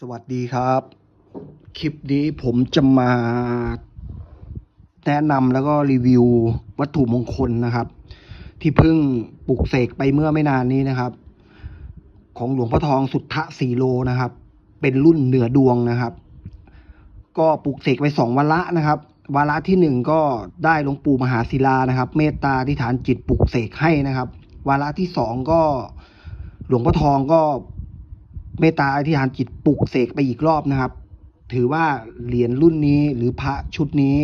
สวัสดีครับ คลิปนี้ผมจะมาแนะนำแล้วก็รีวิววัตถุมงคลนะครับ ที่เพิ่งปลุกเสกไปเมื่อไม่นานนี้นะครับ ของหลวงพ่อทองสุทธะสีโลนะครับ เป็นรุ่นเหนือดวงนะครับ ก็ปลุกเสกไปสองวาระนะครับ วาระที่หนึ่งก็ได้หลวงปู่มหาศิลานะครับ เมตตาที่ฐานจิตปลุกเสกให้นะครับ วาระที่สองก็หลวงพ่อทองก็ เมตตาอธิษฐานจิตปลุกเสกไปอีกรอบนะครับ ถือว่าเหรียญรุ่นนี้หรือพระชุดนี้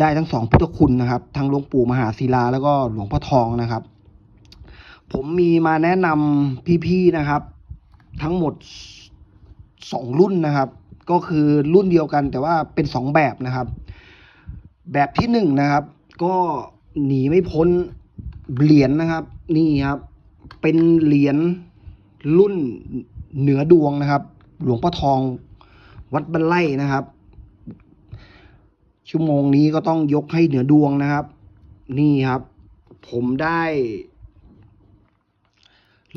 ได้ทั้งสองพุทธคุณนะครับทั้งหลวงปู่มหาศิลาแล้วก็หลวงพ่อทองนะครับ ผมมีมาแนะนำพี่ๆนะครับ ทั้งหมดสองรุ่นนะครับ ก็คือรุ่นเดียวกันแต่ว่าเป็นสองแบบนะครับ แบบที่หนึ่งนะครับ ก็หนีไม่พ้นเหรียญนะครับ นี่ครับ เป็นเหรียญรุ่น เหนือดวงนะครับ หลวงพ่อทองวัดบันไล่นะครับ ชั่วโมงนี้ก็ต้องยกให้เหนือดวงนะครับ นี่ครับ ผมได้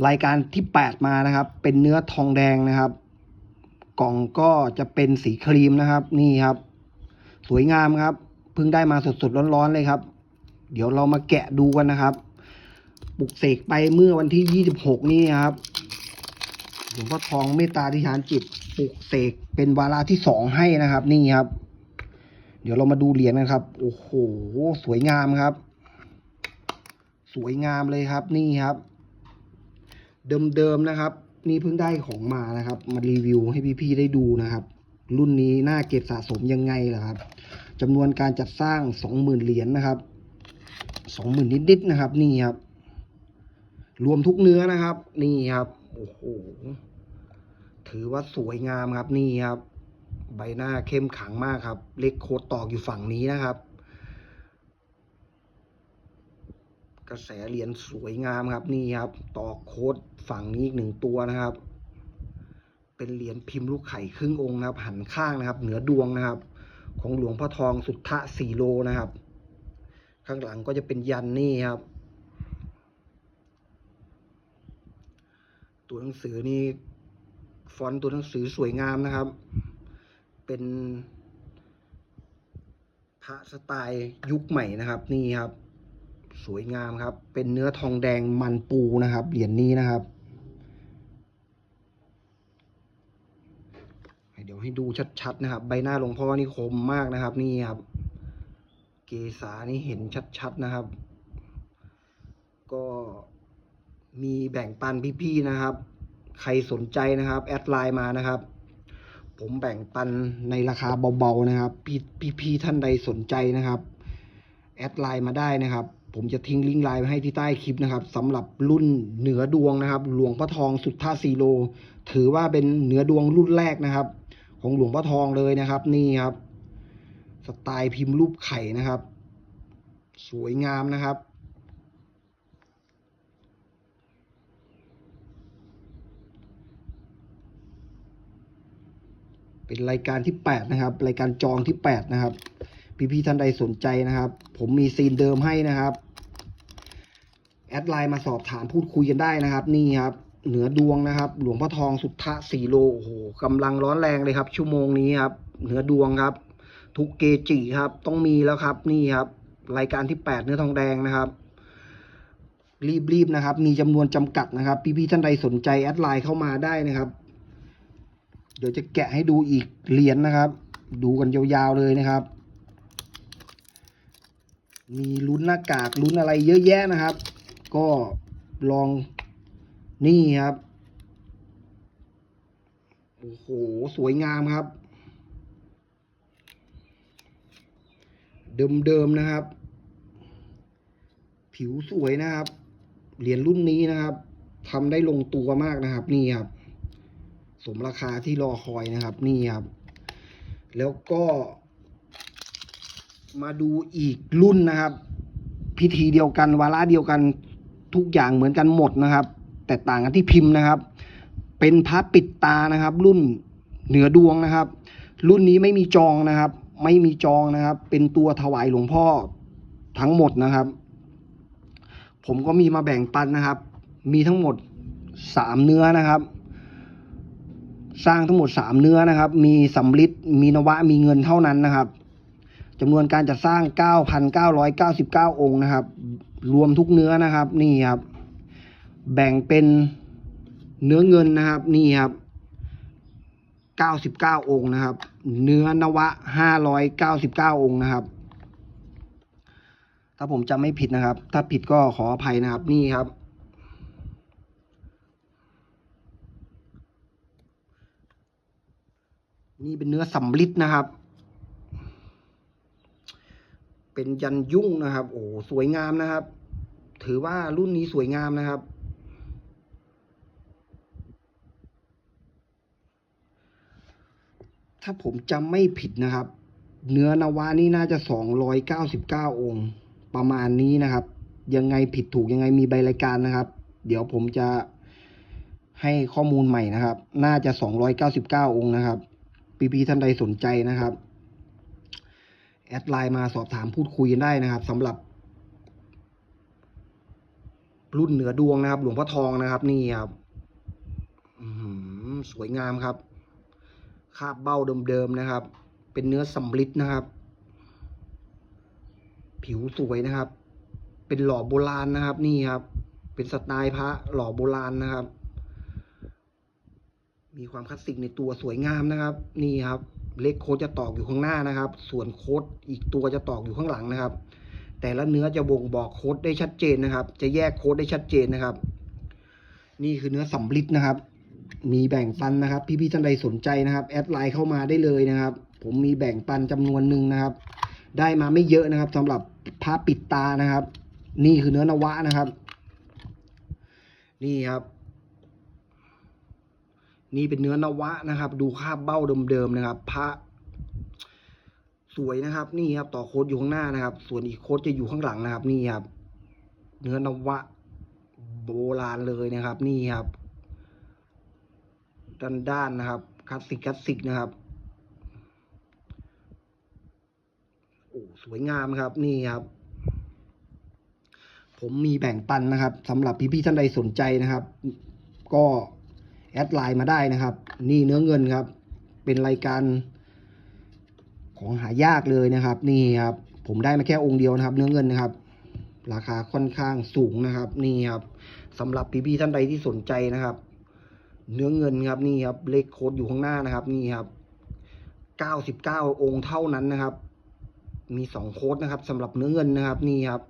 รายการที่แปดมานะครับ เป็นเนื้อทองแดงนะครับ กล่องก็จะเป็นสีครีมนะครับ นี่ครับ สวยงามครับเพิ่งได้มาสดๆร้อนๆเลยครับ เดี๋ยวเรามาแกะดูกันนะครับปลุกเสกไปเมื่อวันที่ 26 นี่ครับ หลวงพ่อทองเมตตาธิฐานจิตปลุกเสกเป็นวาระที่สองให้นะครับ นี่ครับ เดี๋ยวเรามาดูเหรียญกันครับ โอ้โห สวยงามครับ สวยงามเลยครับ นี่ครับ เดิมๆนะครับ นี่เพิ่งได้ของมานะครับ มารีวิวให้พี่ๆได้ดูนะครับ รุ่นนี้น่าเก็บสะสมยังไงล่ะครับจำนวนการจัดสร้างสองหมื่นเหรียญนะครับสองหมื่นนิดๆนะครับ นี่ครับ รวมทุกเนื้อนะครับ นี่ครับโอ้โหถือว่าสวยงามครับนี่ครับ ใบหน้าเข้มขังมากครับ เล็กโคดตอกอยู่ฝั่งนี้นะครับ กระแสเหรียญสวยงามครับนี่ครับ ตอกโคดฝั่งนี้อีกหนึ่งตัวนะครับ เป็นเหรียญพิมพ์ลูกไข่ครึ่งองค์นะครับ หันข้างนะครับ เหนือดวงนะครับ ของหลวงพ่อทองสุทธะสี่โลนะครับ ข้างหลังก็จะเป็นยันนี่ครับ ตัวหนังสือนี่ฟอนต์ตัวหนังสือสวยงามนะครับ เป็นพระสไตล์ยุคใหม่นะครับ นี่ครับ สวยงามครับ เป็นเนื้อทองแดงมันปูนะครับเหรียญนี้นะครับ เดี๋ยวให้ดูชัดๆนะครับ ใบหน้าหลวงพ่อนี่คมมากนะครับ นี่ครับ เกษานี่เห็นชัดๆนะครับ ก็ มีแบ่งปันพี่ๆนะครับ ใครสนใจนะครับ แอดไลน์มานะครับ ผมแบ่งปันในราคาเบาๆนะครับ พี่พี่ๆท่านใดสนใจนะครับ แอดไลน์มาได้นะครับ ผมจะทิ้งลิงก์ไลน์ไว้ให้ที่ใต้คลิปนะครับสำหรับรุ่นเหนือดวงนะครับ หลวงพ่อทองสุทธาสีโล ถือว่าเป็นเหนือดวงรุ่นแรกนะครับ ของหลวงพ่อทองเลยนะครับ นี่ครับ สไตล์พิมพ์รูปไข่นะครับ สวยงามนะครับ เป็นรายการที่แปดนะครับ รายการจองที่แปดนะครับ พี่ๆท่านใดสนใจนะครับ ผมมีซีนเดิมให้นะครับ แอดไลน์มาสอบถามพูดคุยกันได้นะครับ นี่ครับ เหนือดวงนะครับ หลวงพ่อทองสุทธะสีโลโอ้โหกำลังร้อนแรงเลยครับ ชั่วโมงนี้ครับ เหนือดวงครับ ทุกเกจิครับ ต้องมีแล้วครับ นี่ครับ รายการที่แปดเนื้อทองแดงนะครับรีบๆนะครับ มีจำนวนจำกัดนะครับ พี่ๆท่านใดสนใจแอดไลน์เข้ามาได้นะครับ เดี๋ยวจะแกะให้ดูอีกเหรียญนะครับ ดูกันยาวๆเลยนะครับ มีลุ้นหน้ากากลุ้นอะไรเยอะแยะนะครับ ก็ลองนี่ครับโอ้โหสวยงามครับ เดิมๆนะครับ ผิวสวยนะครับเหรียญรุ่นนี้นะครับทำได้ลงตัวมากนะครับนี่ครับ สมราคาที่รอคอยนะครับนี่ครับ แล้วก็ มาดูอีกรุ่นนะครับ พิธีเดียวกันวาระเดียวกันทุกอย่างเหมือนกันหมดนะครับ แต่ต่างกันที่พิมพ์นะครับ เป็นพระปิดตานะครับ รุ่นเหนือดวงนะครับ รุ่นนี้ไม่มีจองนะครับ ไม่มีจองนะครับ เป็นตัวถวายหลวงพ่อทั้งหมดนะครับ ผมก็มีมาแบ่งปันนะครับ มีทั้งหมดสามเนื้อนะครับ สร้างทั้งหมดสามเนื้อนะครับ มีสำลิดมีนวะ มีเงินเท่านั้นนะครับจำนวนการจัดสร้าง 9,999 องค์นะครับ รวมทุกเนื้อนะครับ นี่ครับ แบ่งเป็นเนื้อเงินนะครับ นี่ครับ 99 องค์นะครับ เนื้อนวะ 599 องค์นะครับ ถ้าผมจำไม่ผิดนะครับ ถ้าผิดก็ขออภัยนะครับ นี่ครับ นี่เป็นเนื้อสำลิดนะครับ เป็นยันยุ่งนะครับ โอ้สวยงามนะครับ ถือว่ารุ่นนี้สวยงามนะครับ ถ้าผมจำไม่ผิดนะครับ เนื้อนาวานี่น่าจะสองร้อยเก้าสิบเก้าองค์ ประมาณนี้นะครับ ยังไงผิดถูกยังไงมีใบรายการนะครับ เดี๋ยวผมจะให้ข้อมูลใหม่นะครับ น่าจะสองร้อยเก้าสิบเก้าองค์นะครับ ปีพีท่านใดสนใจนะครับ แอดไลน์มาสอบถามพูดคุยกันได้นะครับสำหรับ รุ่นเหนือดวงนะครับ หลวงพ่อทองนะครับ นี่ครับสวยงามครับคาบเบ้าเดิมๆนะครับ เป็นเนื้อสำลิดนะครับ ผิวสวยนะครับ เป็นหล่อโบราณนะครับ นี่ครับ เป็นสไตล์พระหล่อโบราณนะครับ มีความคลาสสิกในตัวสวยงามนะครับ นี่ครับ เล็กโค้ดจะตอกอยู่ข้างหน้านะครับ ส่วนโค้ดอีกตัวจะตอกอยู่ข้างหลังนะครับ แต่ละเนื้อจะบ่งบอกโค้ดได้ชัดเจนนะครับ จะแยกโค้ดได้ชัดเจนนะครับ นี่คือเนื้อสำลิดนะครับ มีแบ่งปันนะครับ พี่ๆท่านใดสนใจนะครับแอดไลน์เข้ามาได้เลยนะครับ ผมมีแบ่งปันจำนวนหนึ่งนะครับ ได้มาไม่เยอะนะครับสำหรับผ้าปิดตานะครับ นี่คือเนื้อนวะนะครับ นี่ครับ นี่เป็นเนื้อนวะนะครับ ดูคาบเบ้าเดิมๆนะครับ พระ สวยนะครับ นี่ครับ ต่อโคดอยู่ข้างหน้านะครับ ส่วนอีกโคดจะอยู่ข้างหลังนะครับ นี่ครับ เนื้อนวะ โบราณเลยนะครับ นี่ครับ ด้านด้านๆนะครับคลาสสิกคลาสสิกนะครับโอ้สวยงามครับ นี่ครับผมมีแบ่งปันนะครับสำหรับพี่ๆท่านใดสนใจนะครับ ก็ แอดไลน์มาได้นะครับ นี่เนื้อเงินครับ เป็นรายการของหายากเลยนะครับ นี่ครับผมได้มาแค่องค์เดียวนะครับ เนื้อเงินนะครับ ราคาค่อนข้างสูงนะครับ นี่ครับสำหรับพี่ๆท่านใดที่สนใจนะครับ เนื้อเงินครับนี่ครับเลขโค้ดอยู่ข้างหน้านะครับ นี่ครับเก้าสิบเก้าองค์เท่านั้นนะครับ มีสองโค้ดนะครับสำหรับเนื้อเงินนะครับ นี่ครับ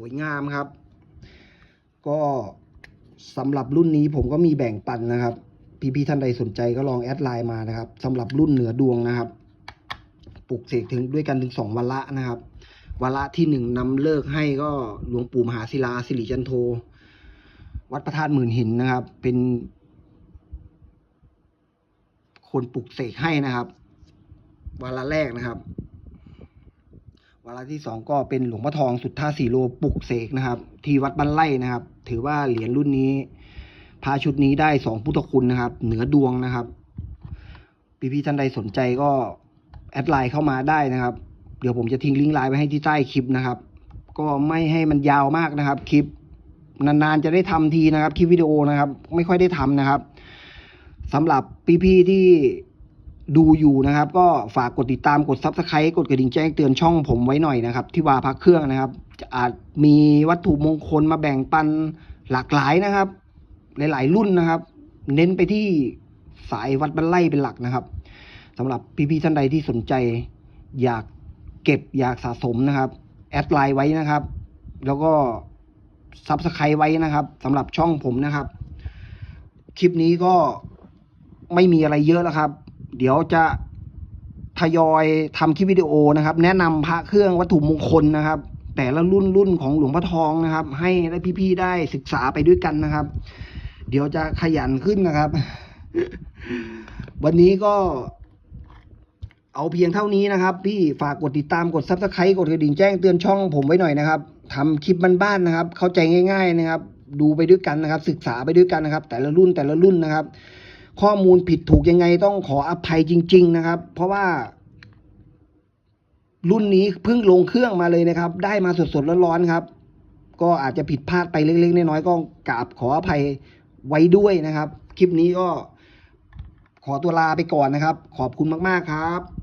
สวยงามครับ ก็สำหรับรุ่นนี้ผมก็มีแบ่งปันนะครับ พี่ๆท่านใดสนใจก็ลองแอดไลน์มานะครับสำหรับรุ่นเหนือดวงนะครับปลุกเสกถึงด้วยกันถึงสองวันละนะครับวันละที่หนึ่งนำเลิกให้ก็หลวงปู่มหาศิลาสิริจันโท วัดพระธาตุหมื่นหินนะครับ เป็นคนปลุกเสกให้นะครับวันละแรกนะครับ วันละที่สองก็เป็นหลวงพ่อทองสุทธาสีโลปลุกเสกนะครับ ที่วัดบ้านไร่นะครับ ถือว่าเหรียญรุ่นนี้พาชุดนี้ได้สองพุทธคุณนะครับ เหนือดวงนะครับพี่ๆท่านใดสนใจก็แอดไลน์เข้ามาได้นะครับ เดี๋ยวผมจะทิ้งลิงก์ไลน์ไว้ให้ที่ใต้คลิปนะครับ ก็ไม่ให้มันยาวมากนะครับ คลิปนานๆจะได้ทำทีนะครับ คลิปวิดีโอนะครับ ไม่ค่อยได้ทำนะครับสำหรับพี่ๆที่ ดูอยู่นะครับ ก็ฝากกดติดตามกดซับสไครต์กดกระดิ่งแจ้งเตือนช่องผมไว้หน่อยนะครับที่ว่าพักเครื่องนะครับ อาจมีวัตถุมงคลมาแบ่งปันหลากหลายนะครับ หลาย ๆ รุ่นนะครับ เน้นไปที่สายวัดบันไล่เป็นหลักนะครับสำหรับพี่ๆท่านใดที่สนใจ อยากเก็บอยากสะสมนะครับ แอดไลน์ไว้นะครับ แล้วก็ซับสไครต์ไว้นะครับสำหรับช่องผมนะครับ คลิปนี้ก็ไม่มีอะไรเยอะแล้วครับ เดี๋ยวจะทยอยทำคลิปวิดีโอนะครับ แนะนำพระเครื่องวัตถุมงคลนะครับ แต่ละรุ่นรุ่นของหลวงพ่อทองนะครับ ให้ได้พี่ๆได้ศึกษาไปด้วยกันนะครับ เดี๋ยวจะขยันขึ้นนะครับ วันนี้ก็ เอาเพียงเท่านี้นะครับ พี่ฝากกดติดตามกดซับสไครต์กดกระดิ่งแจ้งเตือนช่องผมไว้หน่อยนะครับทำคลิปบ้านๆนะครับ เข้าใจง่าย ๆนะครับ ดูไปด้วยกันนะครับ ศึกษาไปด้วยกันนะครับ แต่ละรุ่นแต่ละรุ่นนะครับ ข้อมูลผิดถูกยังไงต้องขออภัยจริง ๆ นะครับ เพราะว่า รุ่นนี้เพิ่งลงเครื่องมาเลยนะครับ ได้มาสดๆร้อนๆครับ ก็อาจจะผิดพลาดไปเล็กๆน้อยๆก็กราบขออภัยไว้ด้วยนะครับ คลิปนี้ก็ขอตัวลาไปก่อนนะครับ ขอบคุณมากๆครับ